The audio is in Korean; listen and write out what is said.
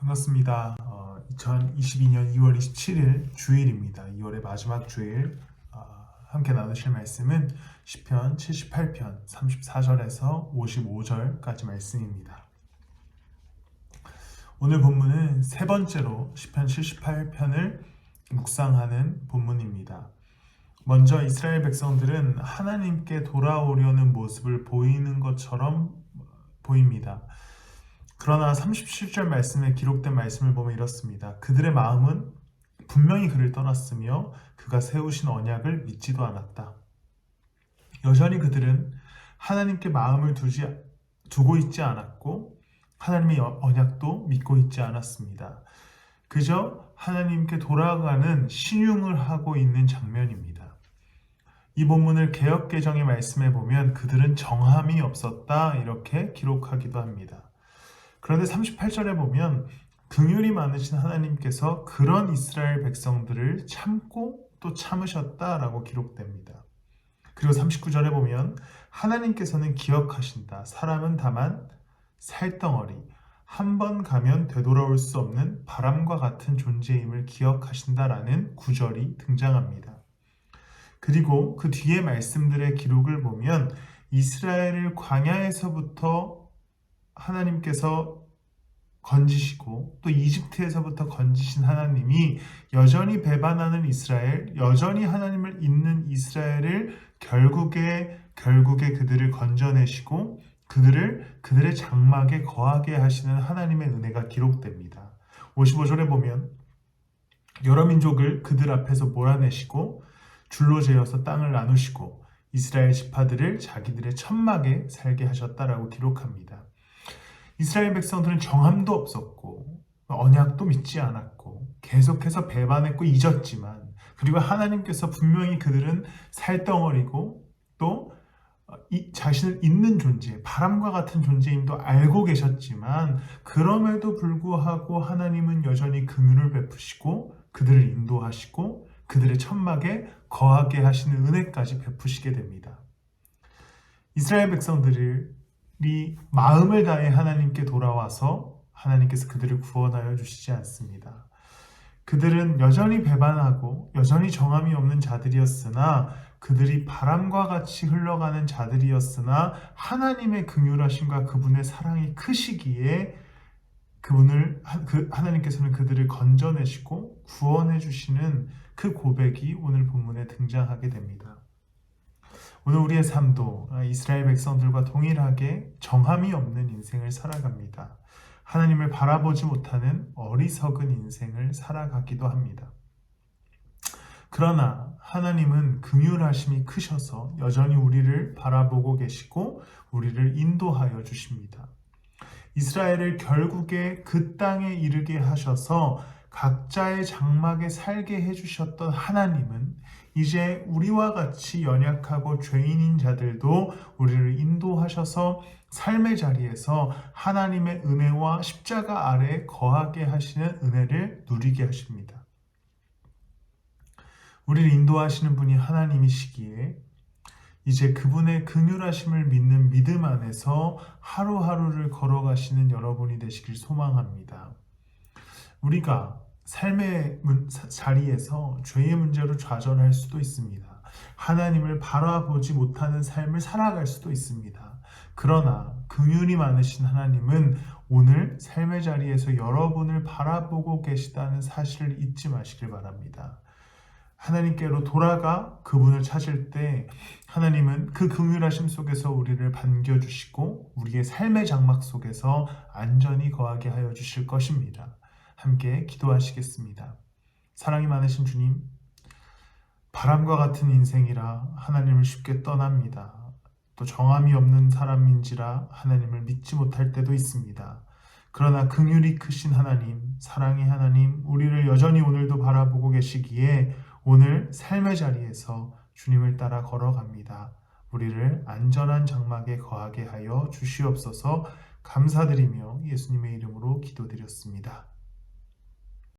반갑습니다. 어, 2022년 2월 27일 주일입니다. 2월의 마지막 주일 어, 함께 나누실 말씀은 시편 78편 34절에서 55절까지 말씀입니다. 오늘 본문은 세 번째로 시편 78편을 묵상하는 본문입니다. 먼저 이스라엘 백성들은 하나님께 돌아오려는 모습을 보이는 것처럼 보입니다. 그러나 37절 말씀에 기록된 말씀을 보면 이렇습니다. 그들의 마음은 분명히 그를 떠났으며 그가 세우신 언약을 믿지도 않았다. 여전히 그들은 하나님께 마음을 두지, 두고 있지 않았고 하나님의 언약도 믿고 있지 않았습니다. 그저 하나님께 돌아가는 신용을 하고 있는 장면입니다. 이 본문을 개혁개정의 말씀에 보면 그들은 정함이 없었다 이렇게 기록하기도 합니다. 그런데 38절에 보면 긍휼이 많으신 하나님께서 그런 이스라엘 백성들을 참고 또 참으셨다라고 기록됩니다. 그리고 39절에 보면 하나님께서는 기억하신다. 사람은 다만 살덩어리 한 번 가면 되돌아올 수 없는 바람과 같은 존재임을 기억하신다라는 구절이 등장합니다. 그리고 그 뒤에 말씀들의 기록을 보면 이스라엘을 광야에서부터 하나님께서 건지시고 또 이집트에서부터 건지신 하나님이 여전히 배반하는 이스라엘, 여전히 하나님을 잊는 이스라엘을 결국에 결국에 그들을 건져내시고 그들을 그들의 장막에 거하게 하시는 하나님의 은혜가 기록됩니다. 55절에 보면 여러 민족을 그들 앞에서 몰아내시고 줄로 재어서 땅을 나누시고 이스라엘 지파들을 자기들의 천막에 살게 하셨다라고 기록합니다. 이스라엘 백성들은 정함도 없었고 언약도 믿지 않았고 계속해서 배반했고 잊었지만 그리고 하나님께서 분명히 그들은 살덩어리고 또 자신을 있는 존재, 바람과 같은 존재임도 알고 계셨지만 그럼에도 불구하고 하나님은 여전히 긍휼을 베푸시고 그들을 인도하시고 그들의 천막에 거하게 하시는 은혜까지 베푸시게 됩니다. 이스라엘 백성들을 이 마음을 다해 하나님께 돌아와서 하나님께서 그들을 구원하여 주시지 않습니다. 그들은 여전히 배반하고 여전히 정함이 없는 자들이었으나 그들이 바람과 같이 흘러가는 자들이었으나 하나님의 긍휼하심과 그분의 사랑이 크시기에 그분을 그 하나님께서는 그들을 건져내시고 구원해 주시는 그 고백이 오늘 본문에 등장하게 됩니다. 오늘 우리의 삶도 이스라엘 백성들과 동일하게 정함이 없는 인생을 살아갑니다. 하나님을 바라보지 못하는 어리석은 인생을 살아가기도 합니다. 그러나 하나님은 긍휼하심이 크셔서 여전히 우리를 바라보고 계시고 우리를 인도하여 주십니다. 이스라엘을 결국에 그 땅에 이르게 하셔서 각자의 장막에 살게 해주셨던 하나님은 이제 우리와 같이 연약하고 죄인인 자들도 우리를 인도하셔서 삶의 자리에서 하나님의 은혜와 십자가 아래 거하게 하시는 은혜를 누리게 하십니다. 우리를 인도하시는 분이 하나님이시기에 이제 그분의 긍휼하심을 믿는 믿음 안에서 하루하루를 걸어가시는 여러분이 되시길 소망합니다. 우리가 삶의 자리에서 죄의 문제로 좌절할 수도 있습니다. 하나님을 바라보지 못하는 삶을 살아갈 수도 있습니다. 그러나 긍휼이 많으신 하나님은 오늘 삶의 자리에서 여러분을 바라보고 계시다는 사실을 잊지 마시길 바랍니다. 하나님께로 돌아가 그분을 찾을 때 하나님은 그 긍휼하심 속에서 우리를 반겨 주시고 우리의 삶의 장막 속에서 안전히 거하게 하여 주실 것입니다. 함께 기도하시겠습니다. 사랑이 많으신 주님, 바람과 같은 인생이라 하나님을 쉽게 떠납니다. 또 정함이 없는 사람인지라 하나님을 믿지 못할 때도 있습니다. 그러나 긍휼이 크신 하나님, 사랑의 하나님, 우리를 여전히 오늘도 바라보고 계시기에 오늘 삶의 자리에서 주님을 따라 걸어갑니다. 우리를 안전한 장막에 거하게 하여 주시옵소서 감사드리며 예수님의 이름으로 기도드렸습니다.